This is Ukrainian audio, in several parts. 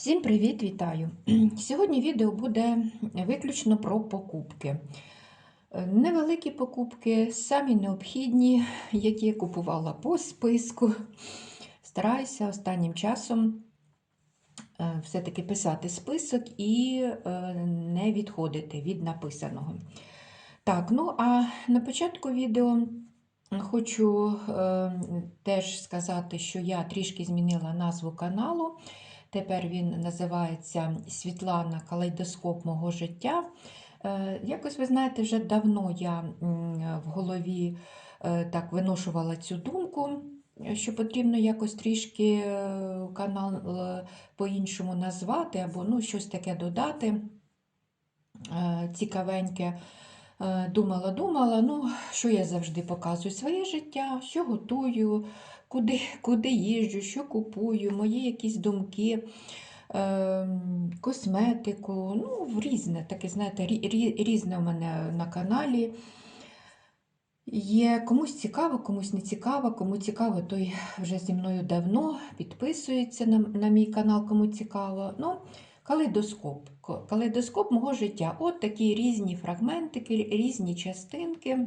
Всім привіт, вітаю! Сьогодні відео буде виключно про покупки. Е, Невеликі покупки, самі необхідні, які я купувала по списку. Стараюся останнім часом е, все-таки писати список і е, не відходити від написаного. Так, ну а на початку відео хочу теж сказати, що я трішки змінила назву каналу. Тепер він називається Світлана Калейдоскоп мого життя. Е, Якось ви знаєте, вже давно я в голові е, так виношувала цю думку, що потрібно якось трішки е, канал по-іншому назвати або ну, щось таке додати цікавеньке. Думала, думала, ну, що я завжди показую своє життя, що готую, куди, куди їжджу, що купую, мої якісь думки, е, косметику, ну, різне, таке, знаєте, рі- рі- різне у мене на каналі. Є комусь цікаво, комусь не цікаво. Кому цікаво, той вже зі мною давно підписується на, на мій канал, кому цікаво. Ну, калейдоскоп. Калейдоскоп мого життя. От такі різні фрагментики, різні частинки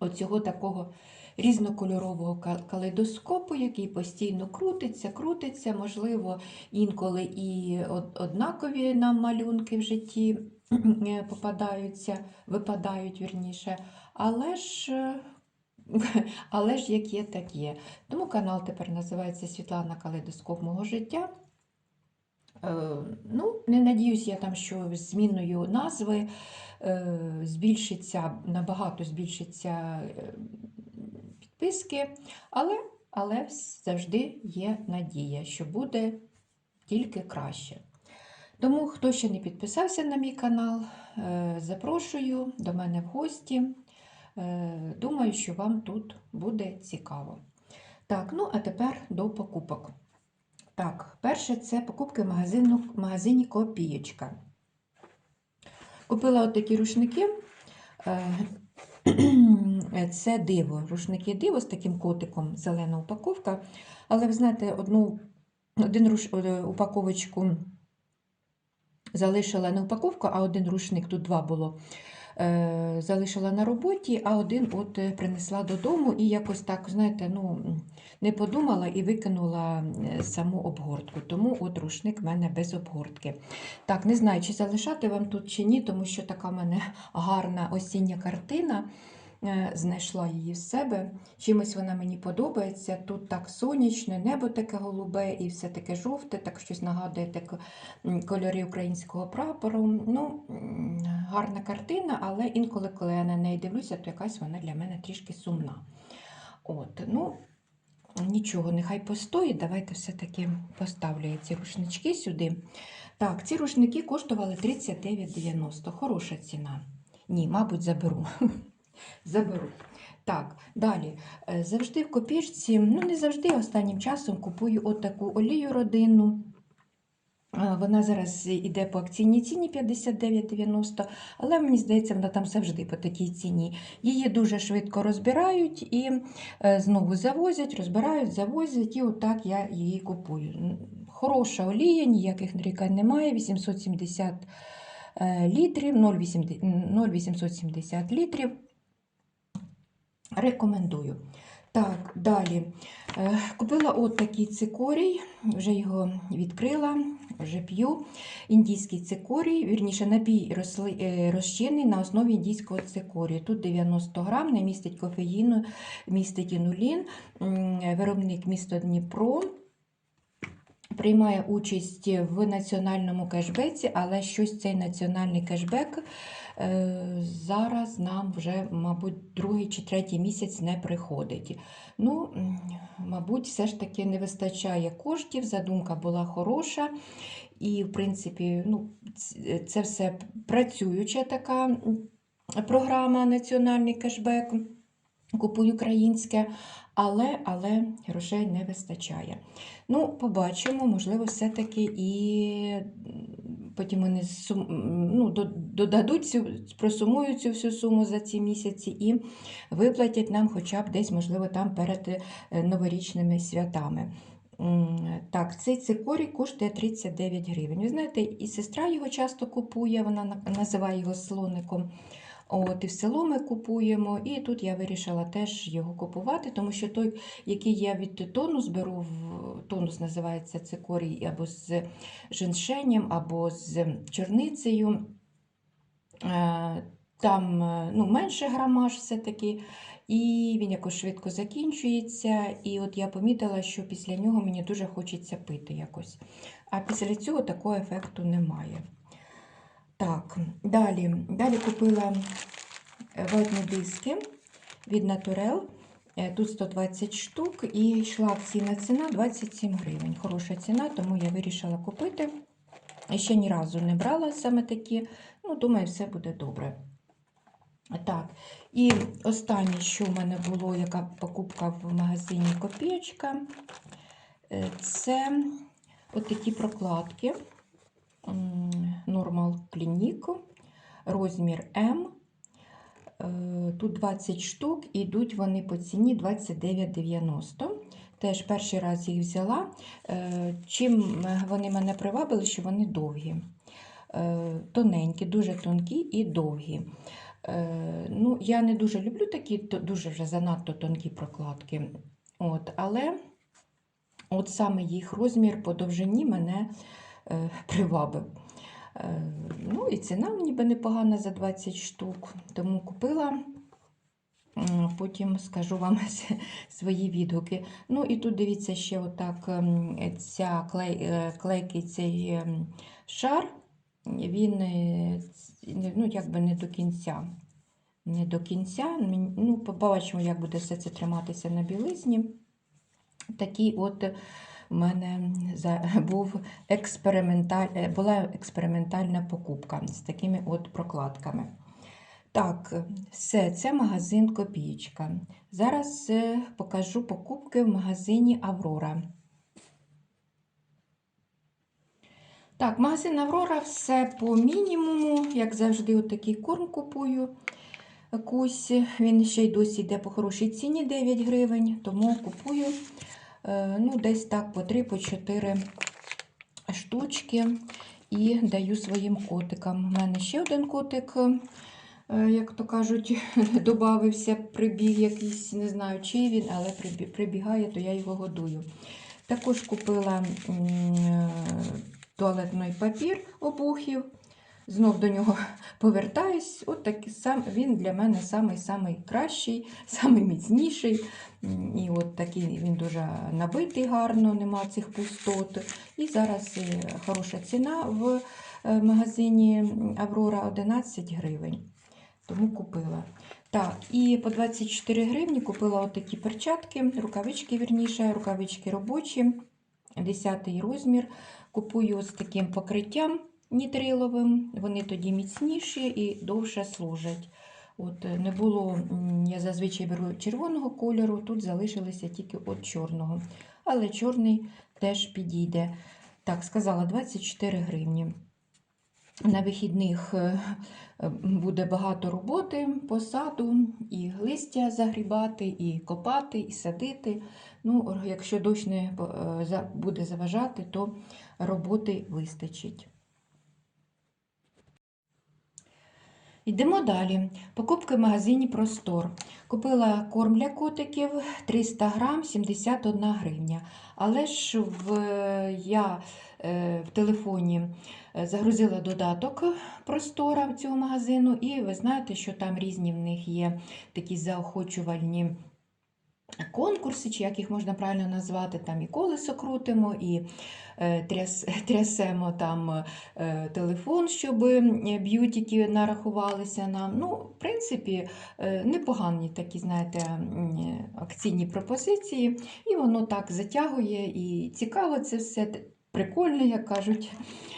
оцього такого різнокольорового калейдоскопу, який постійно крутиться, крутиться, можливо, інколи і однакові нам малюнки в житті е, попадаються, випадають вірніше. Але ж, е, але ж як є, так є. Тому канал тепер називається Світлана Калейдоскоп мого життя. Е, Ну, не надіюсь я там, що зміною назви збільшиться, набагато збільшиться підписки, але, але завжди є надія, що буде тільки краще. Тому, хто ще не підписався на мій канал, е, запрошую до мене в гості. Е, Думаю, що вам тут буде цікаво. Так, ну а тепер до покупок. Так, перше це покупки в магазину, в магазині Копієчка. Купила от такі рушники. Е, Це диво. Рушники диво з таким котиком, зелена упаковка. Але ви знаєте, одну, один руш, е, упаковочку залишила не упаковку, а один рушник, тут два було. е, Залишила на роботі, а один от принесла додому і якось так, знаєте, ну, не подумала і викинула саму обгортку. Тому от рушник в мене без обгортки. Так, не знаю, чи залишати вам тут чи ні, тому що така в мене гарна осіння картина. Е, Знайшла її з себе. Чимось вона мені подобається. Тут так сонячне, небо таке голубе і все таке жовте, так щось нагадує так, кольори українського прапору. Ну, гарна картина, але інколи, коли я на неї дивлюся, то якась вона для мене трішки сумна. От, ну, Нічого, нехай постоїть. Давайте все-таки поставлю я ці рушнички сюди. Так, ці рушники коштували 39,90. Хороша ціна. Ні, мабуть, заберу. заберу. Так, далі. Е, Завжди в копішці, ну не завжди, останнім часом купую отаку олію родинну. Вона зараз іде по акційній ціні 59,90, але мені здається, вона там завжди по такій ціні. Її дуже швидко розбирають і е, знову завозять, розбирають, завозять, і отак я її купую. Хороша олія, ніяких нарікань немає. 870 е, літрів, 0,870 літрів. Рекомендую. Так, далі. Е, Купила от такий цикорій, вже його відкрила, вже п'ю. Індійський цикорій, вірніше, напій е, розчинний на основі індійського цикорію. Тут 90 грам, не містить кофеїну, містить інулін. Виробник місто Дніпро. Приймає участь в національному кешбеці, але щось цей національний кешбек зараз нам вже, мабуть, другий чи третій місяць не приходить. Ну, мабуть, все ж таки не вистачає коштів. Задумка була хороша, і, в принципі, ну, це все працююча така програма Національний кешбек. Купую українське, але, але грошей не вистачає. Ну, побачимо, можливо, все-таки і потім вони сум... ну, додадуть цю, просумують цю всю суму за ці місяці і виплатять нам хоча б десь, можливо, там перед е, новорічними святами. Так, цей цикорій коштує 39 гривень. Ви знаєте, і сестра його часто купує, вона називає його слоником. От, і в село ми купуємо, і тут я вирішила теж його купувати, тому що той, який я від тонус беру, тонус називається цикорій або з женшенем, або з чорницею. Е, Там е, ну, менше грамаж все-таки, і він якось швидко закінчується. І от я помітила, що після нього мені дуже хочеться пити якось. А після цього такого ефекту немає. Так, далі, далі купила е, ватні диски від Naturel. Е, Тут 120 штук і йшла акційна ціна 27 гривень. Хороша ціна, тому я вирішила купити. Ще ні разу не брала саме такі. Ну, думаю, все буде добре. Так, і останнє, що в мене було, яка покупка в магазині Копієчка, е, це от такі прокладки Normal Clinique, розмір М. Е, Тут 20 штук, і йдуть вони по ціні 29,90. Теж перший раз їх взяла. Е, Чим вони мене привабили, що вони довгі. Е, Тоненькі, дуже тонкі і довгі. Ну, я не дуже люблю такі дуже вже занадто тонкі прокладки. От, але от саме їх розмір по довжині мене привабив. Е, Ну і ціна ніби непогана за 20 штук, тому купила. Потім скажу вам свої відгуки. Ну і тут дивіться ще отак ем, ця клей, е, клейкий цей ем, шар, він е, ну, якби не до кінця. Не до кінця. Ну, побачимо, як буде все це триматися на білизні. Такий от у мене був експерименталь... е, була експериментальна покупка з такими от прокладками. Так, все, це магазин Копієчка. Зараз е, покажу покупки в магазині Аврора. Так, магазин Аврора все по мінімуму, як завжди, отакий корм купую. Кусь, він ще й досі йде по хорошій ціні 9 гривень, тому купую ну, десь так по 3-4 штучки і даю своїм котикам. У мене ще один котик, е, як то кажуть, додався, прибіг якийсь, не знаю, чий він, але прибігає, то я його годую. Також купила е, туалетний папір обухів. Знов до нього повертаюсь. От такий сам він для мене самий-самий кращий, самий міцніший. І от такий він дуже набитий гарно, нема цих пустот. І зараз е, хороша ціна в е, магазині Аврора 11 гривень. Тому купила. Так, і по 24 гривні купила отакі перчатки, рукавички, вірніше, рукавички робочі, 10 розмір. Купую з таким покриттям нітриловим. Вони тоді міцніші і довше служать. От е, не було, я зазвичай беру червоного кольору, тут залишилися тільки от чорного. Але чорний теж підійде. Так, сказала 24 гривні. На вихідних е, е, буде багато роботи по саду, і листя загрібати, і копати, і садити. Ну, якщо дощ не буде заважати, то роботи вистачить. Йдемо далі. Покупки в магазині Простор. Купила корм для котиків 300 грам 71 гривня. Але ж в, я е, в телефоні е, загрузила додаток Простора цього магазину, і ви знаєте, що там різні в них є такі заохочувальні конкурси, чи як їх можна правильно назвати, там і колесо крутимо, і е, тряс, трясемо там е, телефон, щоб е, б'ютики нарахувалися нам. Ну, в принципі, непогані такі, знаєте, акційні пропозиції, і воно так затягує, і цікаво це все. Прикольно, як кажуть.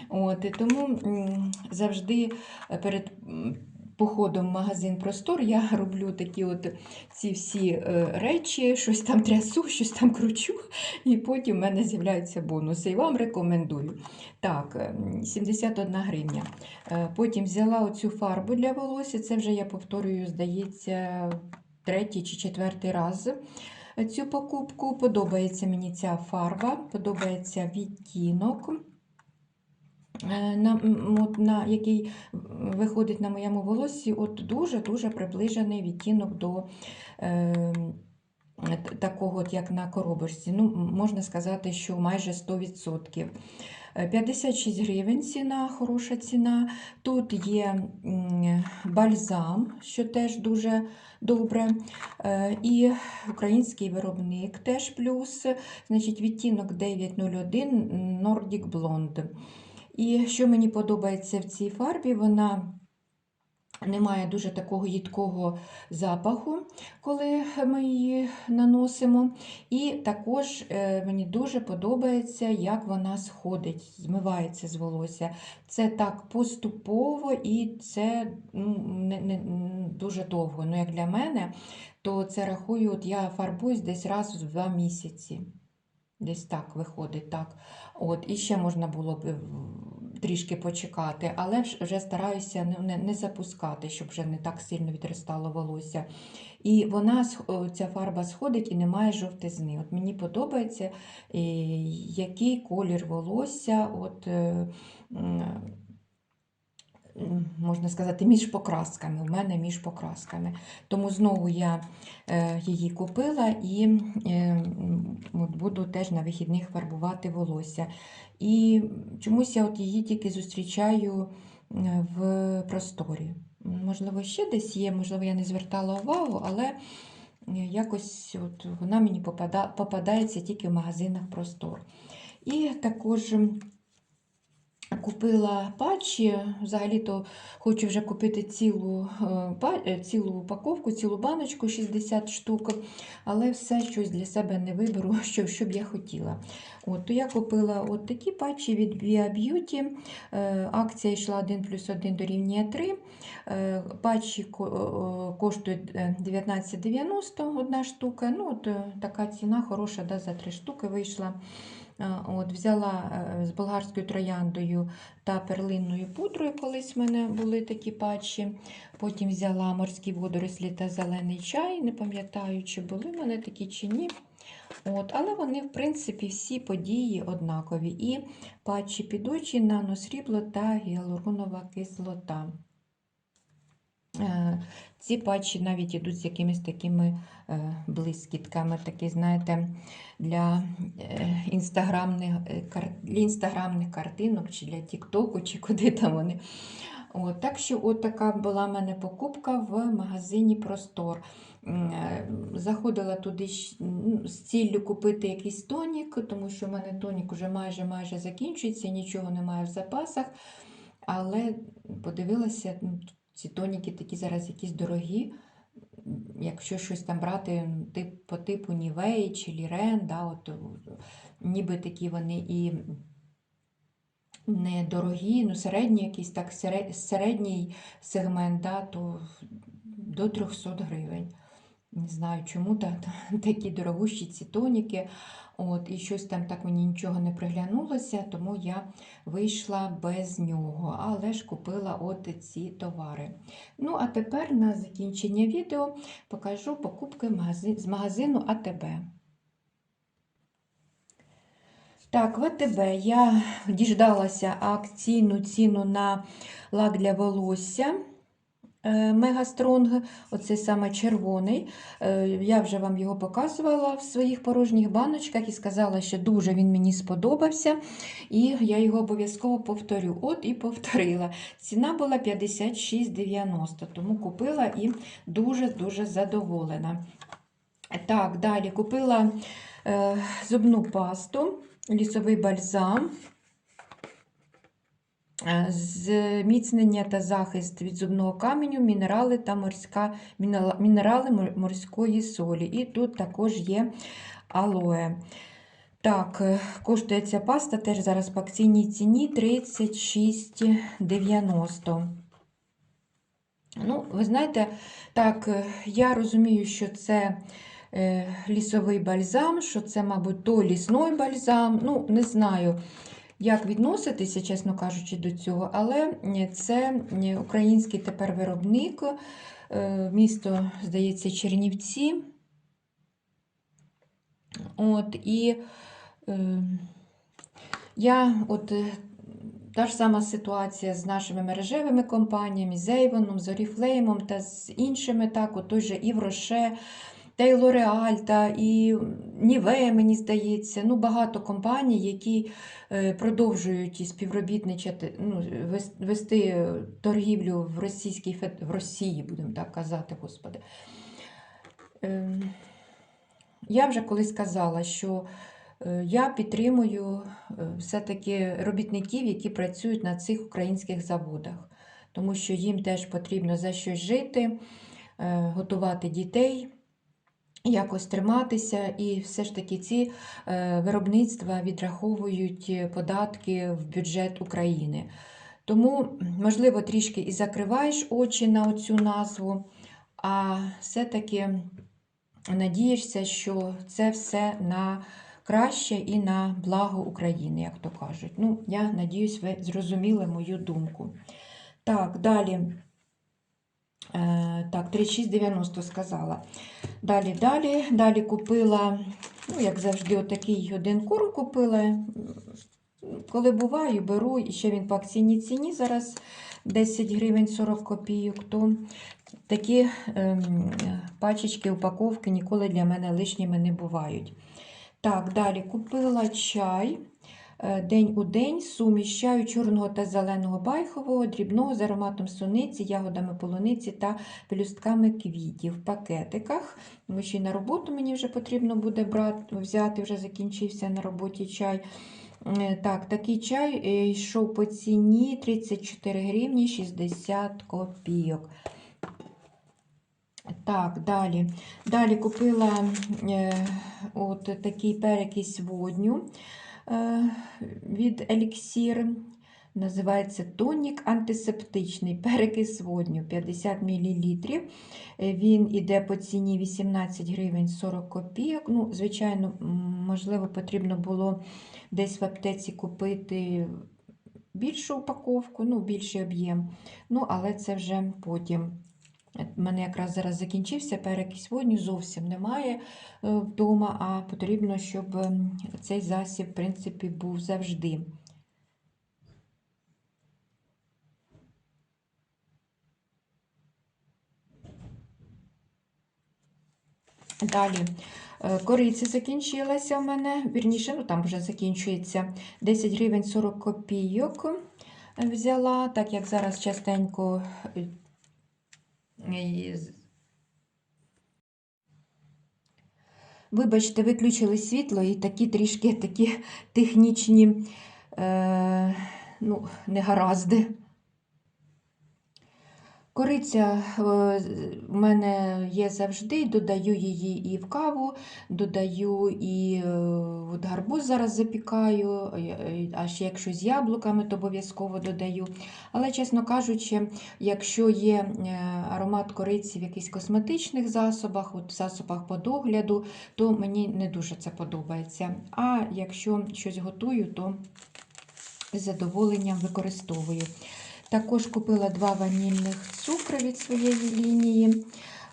От, і тому завжди перед походом в магазин Простор я роблю такі от ці всі е, речі, щось там трясу, щось там кручу, і потім в мене з'являються бонуси. І вам рекомендую. Так, ем, 71 гривня. Е, Потім взяла оцю фарбу для волосся. Це вже я повторюю, здається, третій чи четвертий раз. цю покупку. Подобається мені ця фарба, подобається відтінок, е, на, от, на, який виходить на моєму волосі. Дуже-дуже приближений відтінок до е, такого, от, як на коробочці. Ну, можна сказати, що майже 100%. Е, 56 гривень ціна, хороша ціна. Тут є бальзам, що теж дуже добре. Е, І український виробник теж плюс. Значить, відтінок 901 Nordic Blonde. І що мені подобається в цій фарбі, вона не має дуже такого їдкого запаху, коли ми її наносимо. І також е, мені дуже подобається, як вона сходить, змивається з волосся. Це так поступово і це ну, не, не, дуже довго. Ну, як для мене, то це рахую, от я фарбуюсь десь раз в два місяці. Десь так виходить, так. От, і ще можна було б трішки почекати, але вже стараюся не, не, запускати, щоб вже не так сильно відростало волосся. І вона, ця фарба сходить і не має жовтизни. От мені подобається, е, який колір волосся, от, е, можна сказати, між покрасками. У мене між покрасками. Тому знову я е, її купила і е, от буду теж на вихідних фарбувати волосся. І чомусь я от її тільки зустрічаю е, в просторі. Можливо, ще десь є, можливо, я не звертала увагу, але якось от вона мені попада, попадається тільки в магазинах простор. І також купила патчі, взагалі-то хочу вже купити цілу, е, е, цілу упаковку, цілу баночку 60 штук, але все щось для себе не виберу, що, що б я хотіла. От, то я купила от такі патчі від Via Beauty. Е, Акція йшла 1 плюс 1 дорівнює 3. Е, Патчі ко- коштують е, 19,90 одна штука. Ну, от, така ціна хороша, да, за 3 штуки вийшла. Е, От, взяла е, з болгарською трояндою та перлинною пудрою, колись в мене були такі патчі. Потім взяла морські водорослі та зелений чай. Не пам'ятаю, чи були в мене такі чи ні. От, але вони, в принципі, всі події однакові. І патчі під очі, наносрібло та гіалуронова кислота. Е, Ці патчі навіть йдуть з якимись такими е, блискітками, такі, знаєте, для е, інстаграмних, для інстаграмних картинок, чи для Тіктоку, чи куди там вони. От, так що от така була в мене покупка в магазині Простор. Заходила туди з ціллю купити якийсь тонік, тому що в мене тонік вже майже майже закінчується, нічого немає в запасах. Але подивилася, ну, ці тоніки такі зараз якісь дорогі. Якщо щось там брати тип, по типу Нівей чи Лірен, да, от, е, ніби такі вони і недорогі, ну середній якийсь так середній сегмент, да, то до 300 гривень. Не знаю, чому та, та- такі дорогущі ці тоніки. От, і щось там так мені нічого не приглянулося, тому я вийшла без нього, але ж купила от ці товари. Ну, а тепер на закінчення відео покажу покупки з магазину АТБ. Так, в АТБ я діждалася акційну ціну на лак для волосся. Е, Мегастронг, оцей саме червоний. Е, Я вже вам його показувала в своїх порожніх баночках і сказала, що дуже він мені сподобався, і я його обов'язково повторю. От і повторила. Ціна була 56,90, тому купила і дуже-дуже задоволена. Так, далі купила е, зубну пасту, лісовий бальзам. Е, Зміцнення та захист від зубного каменю, мінерали та морська, мінерали морської солі. І тут також є алоє. Так, е, коштує ця паста теж зараз по акційній ціні 36,90. Ну, ви знаєте, так, е, я розумію, що це лісовий бальзам, що це, мабуть, то лісний бальзам. Ну, не знаю, як відноситися, чесно кажучи, до цього, але це український тепер виробник, е, місто, здається, Чернівці. От, і е, я от. е, Та ж сама ситуація з нашими мережевими компаніями, з Avon, з Oriflame та з іншими, так, от той же і Роше, та й L'Oreal, та і Нівея, мені здається. Ну, багато компаній, які е, продовжують співробітничати, ну, вести торгівлю в Російській в Росії, будемо так казати, господи. Ем, Я вже колись казала, що е, я підтримую е, все-таки робітників, які працюють на цих українських заводах, тому що їм теж потрібно за щось жити, готувати дітей, якось триматися, і все ж таки ці е, виробництва відраховують податки в бюджет України. Тому, можливо, трішки і закриваєш очі на оцю назву, а все-таки надієшся, що це все на краще і на благо України, як то кажуть. Ну, я надіюсь, ви зрозуміли мою думку. Так, далі. Е, так, 3690 сказала. Далі, далі, далі купила, ну, як завжди, отакий один корм купила. Коли буваю, беру, і ще він по акційній ціні зараз 10 гривень 40 копійок, то такі ем, пачечки, упаковки ніколи для мене лишніми не бувають. Так, далі купила чай. Е, День у день суміш чаю чорного та зеленого байхового, дрібного з ароматом суниці, ягодами полуниці та пелюстками квітів в пакетиках. Тому що і на роботу мені вже потрібно буде брати, взяти, вже закінчився на роботі чай. Е, Так, такий чай е, йшов по ціні 34 гривні 60 копійок. Так, далі. Далі купила е, от такий перекись водню від Еліксір. Називається тонік антисептичний перекис водню 50 мл. Він іде по ціні 18 гривень 40 копійок. Ну, звичайно, можливо, потрібно було десь в аптеці купити більшу упаковку, ну, більший об'єм. Ну, але це вже потім. У мене якраз зараз закінчився перекись водню, зовсім немає е, вдома, а потрібно, щоб ем, цей засіб, в принципі, був завжди. Далі. е, Кориця закінчилася в мене, вірніше, ну там вже закінчується 10 гривень 40 копійок е, взяла, так як зараз частенько е, і Вибачте, виключили світло і такі трішки такі технічні е, ну, негаразди. Кориця е, в мене є завжди, додаю її і в каву, додаю і е, от гарбуз зараз запікаю, е, а ще якщо з яблуками, то обов'язково додаю. Але, чесно кажучи, якщо є аромат кориці в якихось косметичних засобах, от в засобах по догляду, то мені не дуже це подобається. А якщо щось готую, то з задоволенням використовую. Також купила два ванільних цукри від своєї лінії.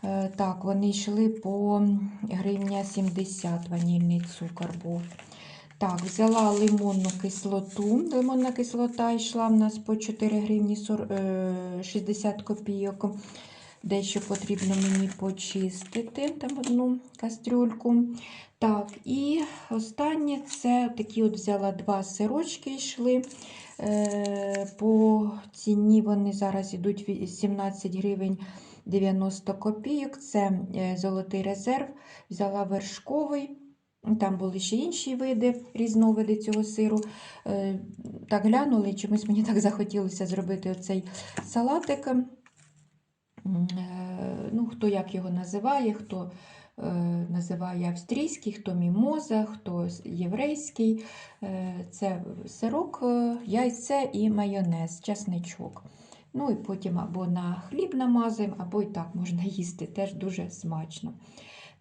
Е, Так, вони йшли по гривня 70 ванільний цукор був. Так, взяла лимонну кислоту. Лимонна кислота йшла в нас по 4 гривні 40, е, 60 копійок. Дещо потрібно мені почистити, там одну кастрюльку. Так, і останнє це такі от взяла два сирочки йшли. Е, По ціні вони зараз йдуть ві- 17 гривень 90 копійок. Це е, золотий резерв. Взяла вершковий. Там були ще інші види, різновиди цього сиру. Е, Так глянули, чомусь мені так захотілося зробити оцей салатик. Е, Ну, хто як його називає, хто е, називає австрійський, хто мімоза, хто єврейський. Е, Це сирок, яйце і майонез, часничок. Ну і потім або на хліб намазуємо, або і так можна їсти, теж дуже смачно.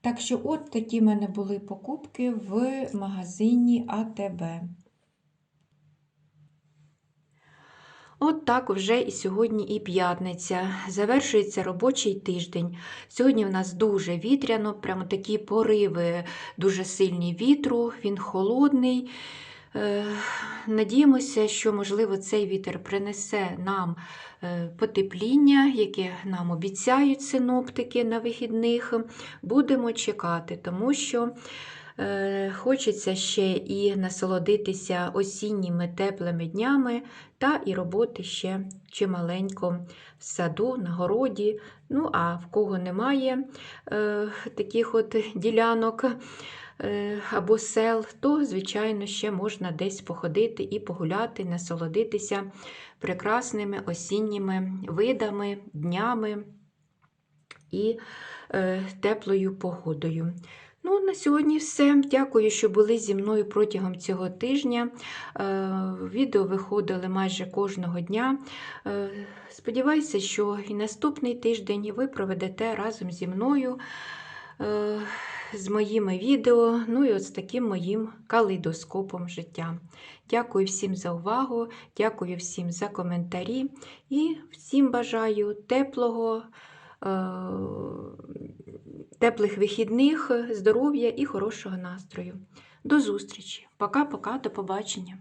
Так що, от такі в мене були покупки в магазині АТБ. От так вже і сьогодні і п'ятниця. Завершується робочий тиждень. Сьогодні в нас дуже вітряно, прямо такі пориви, дуже сильні вітру, він холодний. Е, Надіємося, що, можливо, цей вітер принесе нам е, потепління, яке нам обіцяють синоптики на вихідних. Будемо чекати, тому що хочеться ще і насолодитися осінніми теплими днями та і роботи ще чималенько в саду, на городі. Ну, а в кого немає е, таких от ділянок е, або сел, то, звичайно, ще можна десь походити і погуляти, насолодитися прекрасними осінніми видами, днями і е, теплою погодою. Ну, на сьогодні все. Дякую, що були зі мною протягом цього тижня. Е, Відео виходили майже кожного дня. Е, Сподіваюся, що і наступний тиждень ви проведете разом зі мною е, з моїми відео, ну і от з таким моїм калейдоскопом життя. Дякую всім за увагу, дякую всім за коментарі і всім бажаю теплого. е, Теплих вихідних, здоров'я і хорошого настрою. До зустрічі. Пока-пока, до побачення.